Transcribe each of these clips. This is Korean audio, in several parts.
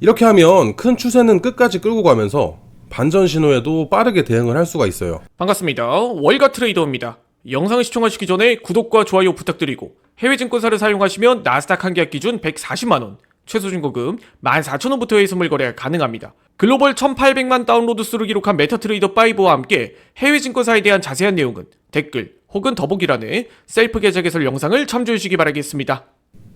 이렇게 하면 큰 추세는 끝까지 끌고 가면서 반전 신호에도 빠르게 대응을 할 수가 있어요. 반갑습니다. 월가 트레이더입니다. 영상을 시청하시기 전에 구독과 좋아요 부탁드리고 해외 증권사를 사용하시면 나스닥 한 계약 기준 140만 원, 최소 준거금 14,000원부터의 선물 거래가 가능합니다. 글로벌 1,800만 다운로드 수를 기록한 메타트레이더 5와 함께 해외 증권사에 대한 자세한 내용은 댓글 혹은 더보기란에 셀프 계좌 개설 영상을 참조해 주시기 바라겠습니다.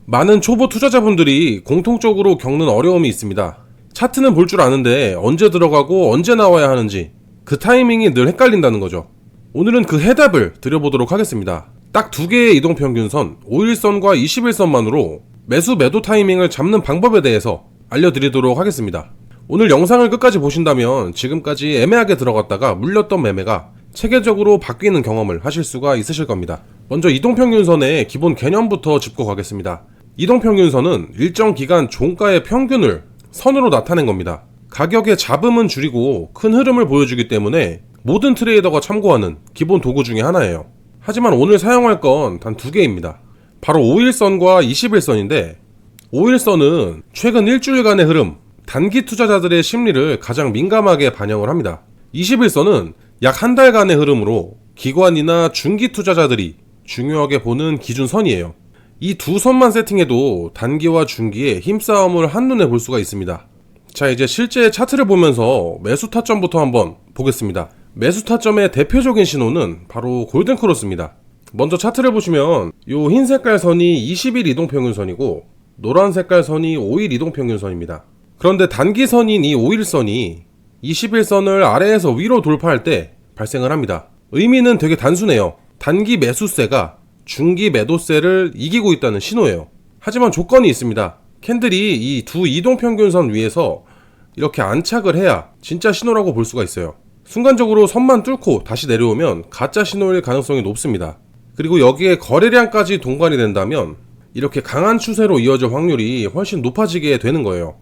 많은 초보 투자자분들이 공통적으로 겪는 어려움이 있습니다. 차트는 볼 줄 아는데 언제 들어가고 언제 나와야 하는지 그 타이밍이 늘 헷갈린다는 거죠. 오늘은 그 해답을 드려보도록 하겠습니다. 딱 두 개의 이동 평균선, 5일선과 21선만으로 매수 매도 타이밍을 잡는 방법에 대해서 알려드리도록 하겠습니다. 오늘 영상을 끝까지 보신다면 지금까지 애매하게 들어갔다가 물렸던 매매가 체계적으로 바뀌는 경험을 하실 수가 있으실 겁니다. 먼저 이동평균선의 기본 개념부터 짚고 가겠습니다. 이동평균선은 일정 기간 종가의 평균을 선으로 나타낸 겁니다. 가격의 잡음은 줄이고 큰 흐름을 보여주기 때문에 모든 트레이더가 참고하는 기본 도구 중에 하나예요. 하지만 오늘 사용할 건 단 두 개입니다. 바로 5일선과 21선인데 5일선은 최근 일주일간의 흐름, 단기 투자자들의 심리를 가장 민감하게 반영을 합니다. 21선은 약 한 달간의 흐름으로 기관이나 중기 투자자들이 중요하게 보는 기준선이에요. 이 두 선만 세팅해도 단기와 중기의 힘싸움을 한눈에 볼 수가 있습니다. 자, 이제 실제 차트를 보면서 매수 타점부터 한번 보겠습니다. 매수 타점의 대표적인 신호는 바로 골든 크로스입니다. 먼저 차트를 보시면 요흰 색깔 선이 20일 이동평균선이고 노란 색깔 선이 5일 이동평균선입니다. 그런데 단기 선인 이 5일 선이 21선을 아래에서 위로 돌파할 때 발생을 합니다. 의미는 되게 단순해요. 단기 매수세가 중기 매도세를 이기고 있다는 신호예요. 하지만 조건이 있습니다. 캔들이 이 두 이동 평균선 위에서 이렇게 안착을 해야 진짜 신호라고 볼 수가 있어요. 순간적으로 선만 뚫고 다시 내려오면 가짜 신호일 가능성이 높습니다. 그리고 여기에 거래량까지 동반이 된다면 이렇게 강한 추세로 이어질 확률이 훨씬 높아지게 되는 거예요.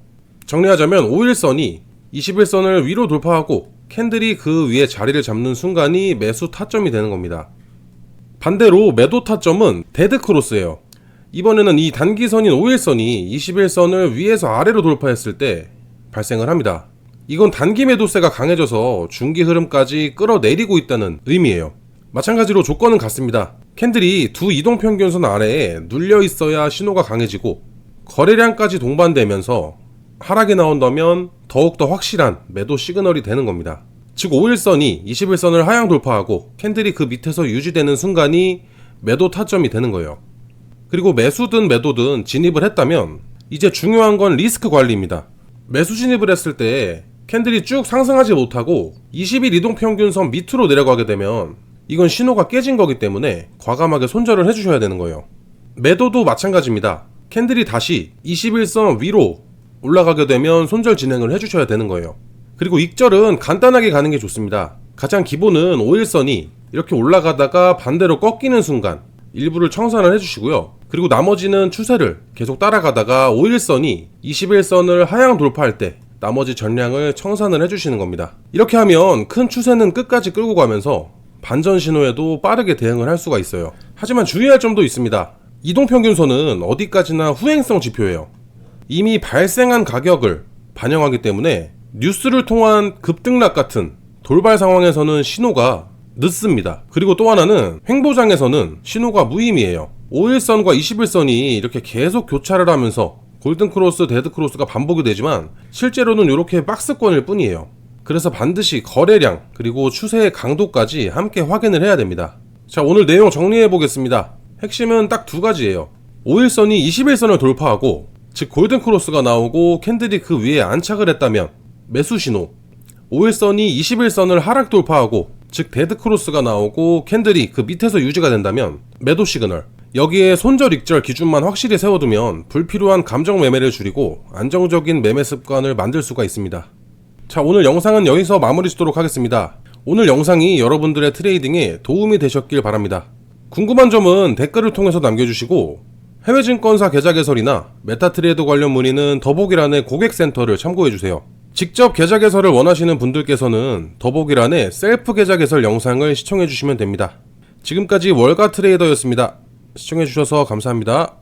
정리하자면 5일선이 21선을 위로 돌파하고 캔들이 그 위에 자리를 잡는 순간이 매수 타점이 되는 겁니다. 반대로 매도 타점은 데드 크로스예요. 이번에는 이 단기선인 5일선이 21선을 위에서 아래로 돌파했을 때 발생을 합니다. 이건 단기 매도세가 강해져서 중기 흐름까지 끌어내리고 있다는 의미예요. 마찬가지로 조건은 같습니다. 캔들이 두 이동 평균선 아래에 눌려 있어야 신호가 강해지고 거래량까지 동반되면서 하락이 나온다면 더욱더 확실한 매도 시그널이 되는 겁니다. 즉 5일선이 21선을 하향 돌파하고 캔들이 그 밑에서 유지되는 순간이 매도 타점이 되는 거예요. 그리고 매수든 매도든 진입을 했다면 이제 중요한 건 리스크 관리입니다. 매수 진입을 했을 때 캔들이 쭉 상승하지 못하고 20일 이동 평균선 밑으로 내려가게 되면 이건 신호가 깨진 거기 때문에 과감하게 손절을 해주셔야 되는 거예요. 매도도 마찬가지입니다. 캔들이 다시 21선 위로 올라가게 되면 손절 진행을 해주셔야 되는 거예요. 그리고 익절은 간단하게 가는 게 좋습니다. 가장 기본은 5일선이 이렇게 올라가다가 반대로 꺾이는 순간 일부를 청산을 해주시고요. 그리고 나머지는 추세를 계속 따라가다가 5일선이 21선을 하향 돌파할 때 나머지 전량을 청산을 해주시는 겁니다. 이렇게 하면 큰 추세는 끝까지 끌고 가면서 반전 신호에도 빠르게 대응을 할 수가 있어요. 하지만 주의할 점도 있습니다. 이동평균선은 어디까지나 후행성 지표예요. 이미 발생한 가격을 반영하기 때문에 뉴스를 통한 급등락 같은 돌발 상황에서는 신호가 늦습니다. 그리고 또 하나는 횡보장에서는 신호가 무의미해요. 5일선과 21선이 이렇게 계속 교차를 하면서 골든크로스, 데드크로스가 반복이 되지만 실제로는 이렇게 박스권일 뿐이에요. 그래서 반드시 거래량 그리고 추세의 강도까지 함께 확인을 해야 됩니다. 자, 오늘 내용 정리해 보겠습니다. 핵심은 딱 두 가지예요. 5일선이 21선을 돌파하고 즉 골든크로스가 나오고 캔들이 그 위에 안착을 했다면 매수 신호 5일선이 21선을 하락 돌파하고 즉 데드크로스가 나오고 캔들이 그 밑에서 유지가 된다면 매도 시그널 여기에 손절 익절 기준만 확실히 세워두면 불필요한 감정 매매를 줄이고 안정적인 매매 습관을 만들 수가 있습니다. 자 오늘 영상은 여기서 마무리 짓도록 하겠습니다. 오늘 영상이 여러분들의 트레이딩에 도움이 되셨길 바랍니다. 궁금한 점은 댓글을 통해서 남겨주시고 해외 증권사 계좌 개설이나 메타트레이드 관련 문의는 더보기란의 고객센터를 참고해주세요. 직접 계좌 개설을 원하시는 분들께서는 더보기란의 셀프 계좌 개설 영상을 시청해 주시면 됩니다. 지금까지 월가 트레이더였습니다. 시청해 주셔서 감사합니다.